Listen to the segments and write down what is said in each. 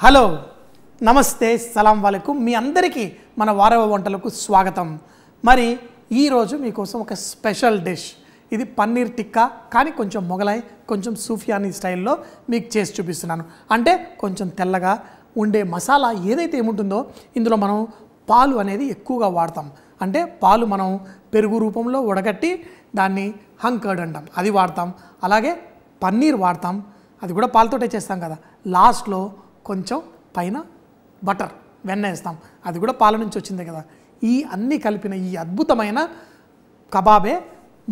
Hello. నమస్తే సలాం వాళ్ళకు మీ అందరికీ మన వారవ వంటలకు స్వాగతం. మరి ఈరోజు మీకోసం ఒక స్పెషల్ డిష్. ఇది పన్నీర్ టిక్కా కానీ కొంచెం మొగలై కొంచెం సూఫియానీ స్టైల్లో మీకు చేసి చూపిస్తున్నాను. అంటే కొంచెం తెల్లగా ఉండే మసాలా ఏదైతే ఏముంటుందో ఇందులో మనం పాలు అనేది ఎక్కువగా వాడతాం. అంటే పాలు మనం పెరుగు రూపంలో ఉడగట్టి దాన్ని హంకర్డ్ అంటాం. అది వాడతాం. అలాగే పన్నీర్ వాడతాం. అది కూడా పాలతోటే చేస్తాం కదా. లాస్ట్లో కొంచెం పైన బటర్ వెన్న వేస్తాం. అది కూడా పాల నుంచి వచ్చిందే కదా. ఈ అన్నీ కలిపిన ఈ అద్భుతమైన కబాబే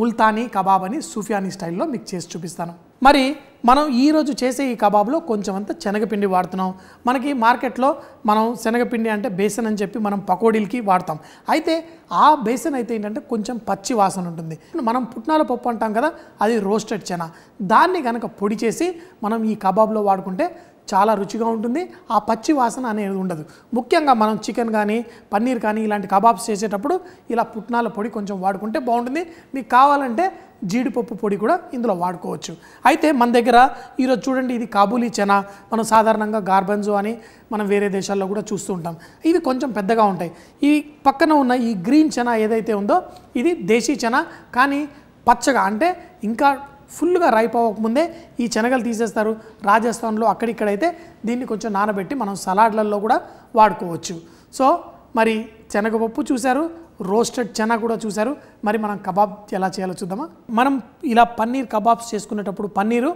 ముల్తానీ కబాబ్ అని సూఫియానీ స్టైల్లో మీకు చేసి చూపిస్తాను. మరి మనం ఈరోజు చేసే ఈ కబాబ్లో కొంచెం అంత శనగపిండి వాడుతున్నాం. మనకి మార్కెట్లో మనం శనగపిండి అంటే బేసన్ అని చెప్పి మనం పకోడీలకి వాడతాం. అయితే ఆ బేసన్ అయితే ఏంటంటే కొంచెం పచ్చి వాసన ఉంటుంది. మనం పుట్నాల పప్పు అంటాం కదా అది రోస్టెడ్ చెన. దాన్ని కనుక పొడి చేసి మనం ఈ కబాబ్లో వాడుకుంటే చాలా రుచిగా ఉంటుంది. ఆ పచ్చి వాసన అనేది ఉండదు. ముఖ్యంగా మనం చికెన్ కానీ పన్నీర్ కానీ ఇలాంటి కబాబ్స్ చేసేటప్పుడు ఇలా పుట్నాల పొడి కొంచెం వాడుకుంటే బాగుంటుంది. మీకు కావాలంటే జీడిపప్పు పొడి కూడా ఇందులో వాడుకోవచ్చు. అయితే మన దగ్గర ఈరోజు చూడండి ఇది కాబూలీ చెనా. మనం సాధారణంగా గార్బెన్జో అని మనం వేరే దేశాల్లో కూడా చూస్తూ ఉంటాం. ఇవి కొంచెం పెద్దగా ఉంటాయి. ఈ పక్కన ఉన్న ఈ గ్రీన్ చెనా ఏదైతే ఉందో ఇది దేశీ చెనా. కానీ పచ్చగా అంటే ఇంకా ఫుల్గా రైప్ అవ్వకముందే ఈ శనగలు తీసేస్తారు. రాజస్థాన్లో అక్కడిక్కడైతే దీన్ని కొంచెం నానబెట్టి మనం సలాడ్లలో కూడా వాడుకోవచ్చు. సో మరి శనగపప్పు చూశారు రోస్టెడ్ చెనా కూడా చూశారు. మరి మనం కబాబ్ ఎలా చేయాలో చూద్దామా? మనం ఇలా పన్నీర్ కబాబ్స్ చేసుకునేటప్పుడు పన్నీరు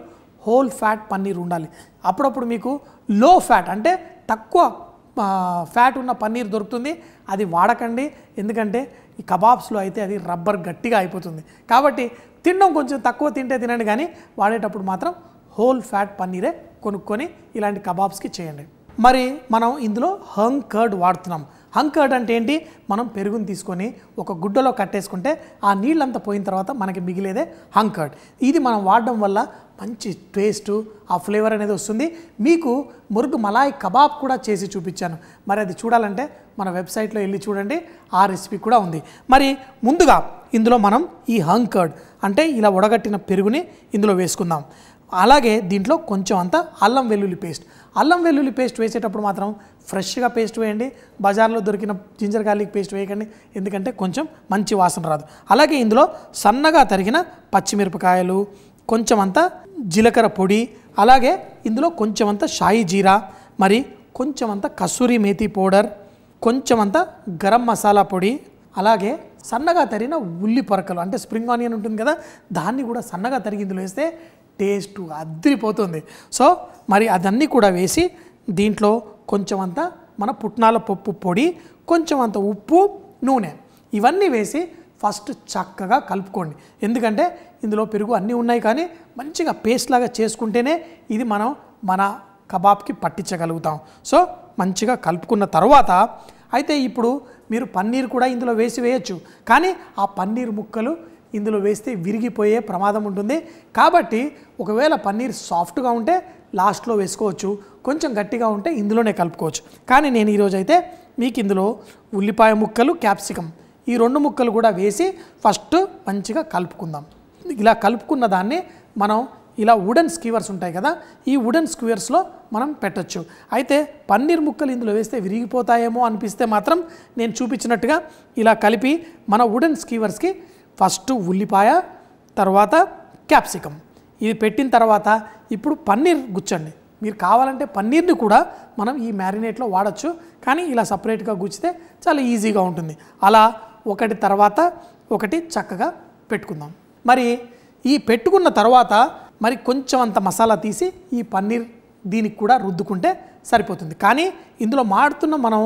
హోల్ ఫ్యాట్ పన్నీర్ ఉండాలి. అప్పుడప్పుడు మీకు లో ఫ్యాట్ అంటే తక్కువ ఫ్యాట్ ఉన్న పన్నీర్ దొరుకుతుంది. అది వాడకండి. ఎందుకంటే ఈ కబాబ్స్లో అయితే అది రబ్బర్ గట్టిగా అయిపోతుంది. కాబట్టి తినడం కొంచెం తక్కువ తింటే తినండి కానీ వాడేటప్పుడు మాత్రం హోల్ ఫ్యాట్ పన్నీరే కొనుక్కొని ఇలాంటి కబాబ్స్కి చేయండి. మరి మనం ఇందులో హంగ్ కర్డ్ వాడుతున్నాం. హంగ్ కర్డ్ అంటే ఏంటి? మనం పెరుగుని తీసుకొని ఒక గుడ్డలో కట్టేసుకుంటే ఆ నీళ్ళంతా పోయిన తర్వాత మనకి మిగిలేదే హంగ్ కర్డ్ ఇది మనం వాడడం వల్ల మంచి టేస్ట్ ఆ ఫ్లేవర్ అనేది వస్తుంది. మీకు మురుగు మలాయ్ కబాబ్ కూడా చేసి చూపించాను. మరి అది చూడాలంటే మన వెబ్సైట్లో వెళ్ళి చూడండి. ఆ రెసిపీ కూడా ఉంది. మరి ముందుగా ఇందులో మనం ఈ హంగ్ కర్డ్ అంటే ఇలా ఉడగట్టిన పెరుగుని ఇందులో వేసుకుందాం. అలాగే దీంట్లో కొంచెం అంత అల్లం వెల్లుల్లి పేస్ట్. అల్లం వెల్లుల్లి పేస్ట్ వేసేటప్పుడు మాత్రం ఫ్రెష్గా పేస్ట్ వేయండి. బజార్లో దొరికిన జింజర్ గార్లిక్ పేస్ట్ వేయకండి. ఎందుకంటే కొంచెం మంచి వాసన రాదు. అలాగే ఇందులో సన్నగా తరిగిన పచ్చిమిరపకాయలు కొంచెం అంత జీలకర్ర పొడి అలాగే ఇందులో కొంచెం అంత షాయి జీరా మరి కొంచెం అంత కసూరి మేతి పౌడర్ కొంచెం అంత గరం మసాలా పొడి అలాగే సన్నగా తరిగిన ఉల్లి పొరకలు. అంటే స్ప్రింగ్ ఆనియన్ ఉంటుంది కదా దాన్ని కూడా సన్నగా తరిగి ఇందులో వేస్తే టేస్ట్ అద్దరిపోతుంది సో మరి అదన్నీ కూడా వేసి దీంట్లో కొంచెం అంత మన పుట్నాల పప్పు పొడి కొంచెం అంత ఉప్పు నూనె ఇవన్నీ వేసి ఫస్ట్ చక్కగా కలుపుకోండి. ఎందుకంటే ఇందులో పెరుగు అన్నీ ఉన్నాయి కానీ మంచిగా పేస్ట్ లాగా చేసుకుంటేనే ఇది మనం మన కబాబ్కి పట్టించగలుగుతాం. సో మంచిగా కలుపుకున్న తర్వాత అయితే ఇప్పుడు మీరు పన్నీర్ కూడా ఇందులో వేసి వేయచ్చు. కానీ ఆ పన్నీర్ ముక్కలు ఇందులో వేస్తే విరిగిపోయే ప్రమాదం ఉంటుంది. కాబట్టి ఒకవేళ పన్నీర్ సాఫ్ట్గా ఉంటే లాస్ట్లో వేసుకోవచ్చు. కొంచెం గట్టిగా ఉంటే ఇందులోనే కలుపుకోవచ్చు. కానీ నేను ఈరోజు అయితే మీకు ఇందులో ఉల్లిపాయ ముక్కలు క్యాప్సికమ్ ఈ రెండు ముక్కలు కూడా వేసి ఫస్ట్ మంచిగా కలుపుకుందాం. ఇలా కలుపుకున్న దాన్ని మనం ఇలా వుడెన్ స్కీవర్స్ ఉంటాయి కదా ఈ వుడెన్ స్క్యూవర్స్లో మనం పెట్టొచ్చు. అయితే పన్నీర్ ముక్కలు ఇందులో వేస్తే విరిగిపోతాయేమో అనిపిస్తే మాత్రం నేను చూపించినట్టుగా ఇలా కలిపి మన వుడెన్ స్కీవర్స్కి ఫస్ట్ ఉల్లిపాయ తర్వాత క్యాప్సికమ్ ఇది పెట్టిన తర్వాత ఇప్పుడు పన్నీర్ గుచ్చండి. మీరు కావాలంటే పన్నీర్ని కూడా మనం ఈ మ్యారినేట్లో వాడచ్చు. కానీ ఇలా సపరేట్గా గుచ్చితే చాలా ఈజీగా ఉంటుంది. అలా ఒకటి తర్వాత ఒకటి చక్కగా పెట్టుకుందాం. మరి ఈ పెట్టుకున్న తర్వాత మరి కొంచెం అంత మసాలా తీసి ఈ పన్నీర్ దీనికి కూడా రుద్దుకుంటే సరిపోతుంది. కానీ ఇందులో మాడుతున్న మనం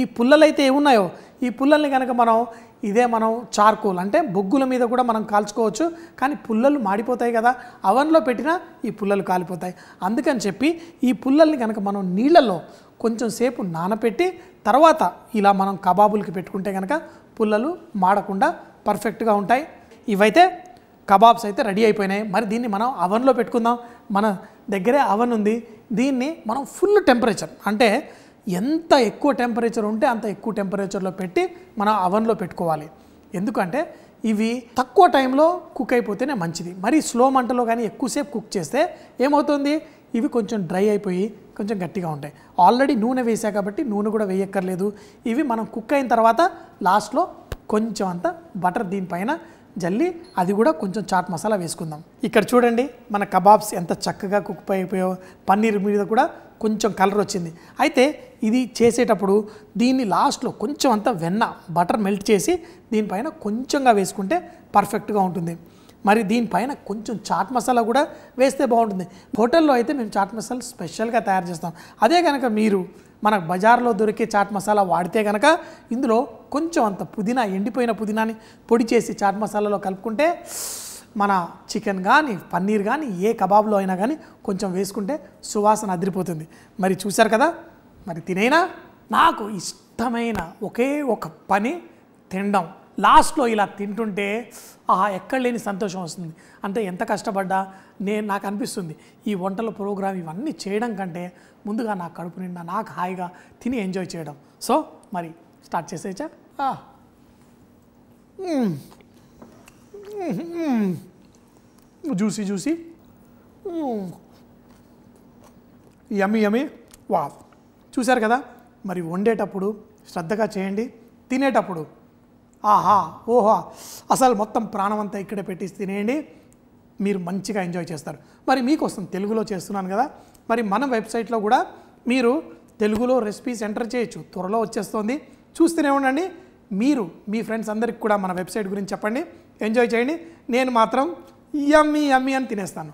ఈ పుల్లలైతే ఏమున్నాయో? ఈ పుల్లల్ని కనుక మనం ఇదే మనం చార్కోల్ అంటే బొగ్గుల మీద కూడా మనం కాల్చుకోవచ్చు కానీ పుల్లలు మాడిపోతాయి కదా. అవన్లో పెట్టినా ఈ పుల్లలు కాలిపోతాయి. అందుకని చెప్పి ఈ పుల్లల్ని కనుక మనం నీళ్ళల్లో కొంచెం సేపు నానపెట్టి తర్వాత ఇలా మనం కబాబులకి పెట్టుకుంటే కనుక పుల్లలు మాడకుండా పర్ఫెక్ట్గా ఉంటాయి. ఇవైతే కబాబ్స్ అయితే రెడీ అయిపోయినాయి. మరి దీన్ని మనం అవన్లో పెట్టుకుందాం. మన దగ్గరే అవన్ ఉంది. దీన్ని మనం ఫుల్ టెంపరేచర్ అంటే ఎంత ఎక్కువ టెంపరేచర్ ఉంటే అంత ఎక్కువ టెంపరేచర్లో పెట్టి మనం అవన్లో పెట్టుకోవాలి. ఎందుకంటే ఇవి తక్కువ టైంలో కుక్ అయిపోతేనే మంచిది. మరి స్లో మంటలో కానీ ఎక్కువసేపు కుక్ చేస్తే ఏమవుతుంది? ఇవి కొంచెం డ్రై అయిపోయి కొంచెం గట్టిగా ఉంటాయి. ఆల్రెడీ నూనె వేసా కాబట్టి నూనె కూడా వేయక్కర్లేదు. ఇవి మనం కుక్ అయిన తర్వాత లాస్ట్లో కొంచెం అంత బటర్ దీనిపైన జల్లి అది కూడా కొంచెం చాట్ మసాలా వేసుకుందాం. ఇక్కడ చూడండి మన కబాబ్స్ ఎంత చక్కగా కుక్ అయిపోయో పన్నీర్ మీద కూడా కొంచెం కలర్ వచ్చింది. అయితే ఇది చేసేటప్పుడు దీన్ని లాస్ట్లో కొంచెం అంత వెన్న బటర్ మెల్ట్ చేసి దీనిపైన కొంచెంగా వేసుకుంటే పర్ఫెక్ట్గా ఉంటుంది. మరి దీనిపైన కొంచెం చాట్ మసాలా కూడా వేస్తే బాగుంటుంది. హోటల్లో అయితే మేము చాట్ మసాలా స్పెషల్గా తయారు చేస్తాం. అదే కనుక మీరు మన బజార్లో దొరికే చాట్ మసాలా వాడితే కనుక ఇందులో కొంచెం అంత పుదీనా ఎండిపోయిన పుదీనాని పొడి చేసి చాట్ మసాలాలో కలుపుకుంటే మన చికెన్ కానీ పన్నీర్ కానీ ఏ కబాబ్లో అయినా కానీ కొంచెం వేసుకుంటే సువాసన అదిరిపోతుంది. మరి చూశారు కదా? మరి తినేనా? నాకు ఇష్టమైన ఒకే ఒక పని తినడం. లాస్ట్లో ఇలా తింటుంటే ఆహా ఎక్కడ లేని సంతోషం వస్తుంది. అంటే ఎంత కష్టపడ్డా? నేను నాకు అనిపిస్తుంది. ఈ వంటల ప్రోగ్రామ్ ఇవన్నీ చేయడం కంటే ముందుగా నా కడుపు నిండా నాకు హాయిగా తిని ఎంజాయ్ చేయడం. సో మరి స్టార్ట్ చేసేచ్చా జ్యూసీ జ్యూసీ. Yummy yummy. వా చూశారు కదా? మరి వండేటప్పుడు శ్రద్ధగా చేయండి తినేటప్పుడు. ఆహా ఓహా. అసలు మొత్తం ప్రాణం అంతా ఇక్కడే పెట్టేసి తినేయండి. మీరు మంచిగా ఎంజాయ్ చేస్తారు. మరి మీకోసం తెలుగులో చేస్తున్నాను కదా? మరి మన వెబ్సైట్లో కూడా మీరు తెలుగులో రెసిపీస్ ఎంటర్ చేయొచ్చు. త్వరలో వచ్చేస్తుంది. చూస్తూనే ఉండండి. మీరు మీ ఫ్రెండ్స్ అందరికి కూడా మన వెబ్సైట్ గురించి చెప్పండి. ఎంజాయ్ చేయండి. నేను మాత్రం యమ్మీ యమ్మీ అని తినేస్తాను.